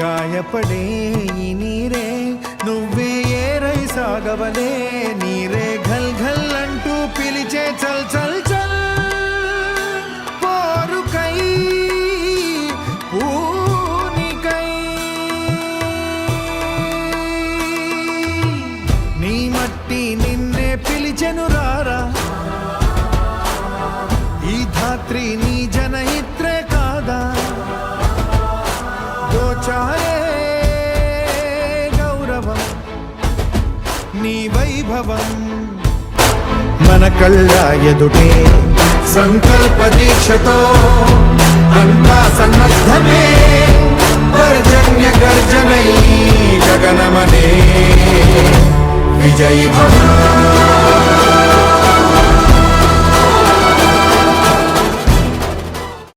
గాయపడే నీరే నువ్వే ఏరై సాగవలే నీరే ఘల్ ఘల్ అంటూ పిలిచే చల్ చల్ చల్ పోరుకై పూనికై. నీ మట్టి నిన్నే పిలిచెను రారా ఈ ధాత్రి నీ రాలే గౌరవం నీ వైభవం మన కళ్ళ ఎదుటే. సంకల్ప దీక్షతో అంతా సన్నద్ధమే పర్జన్య గర్జనై గగనమనే విజయీ భవ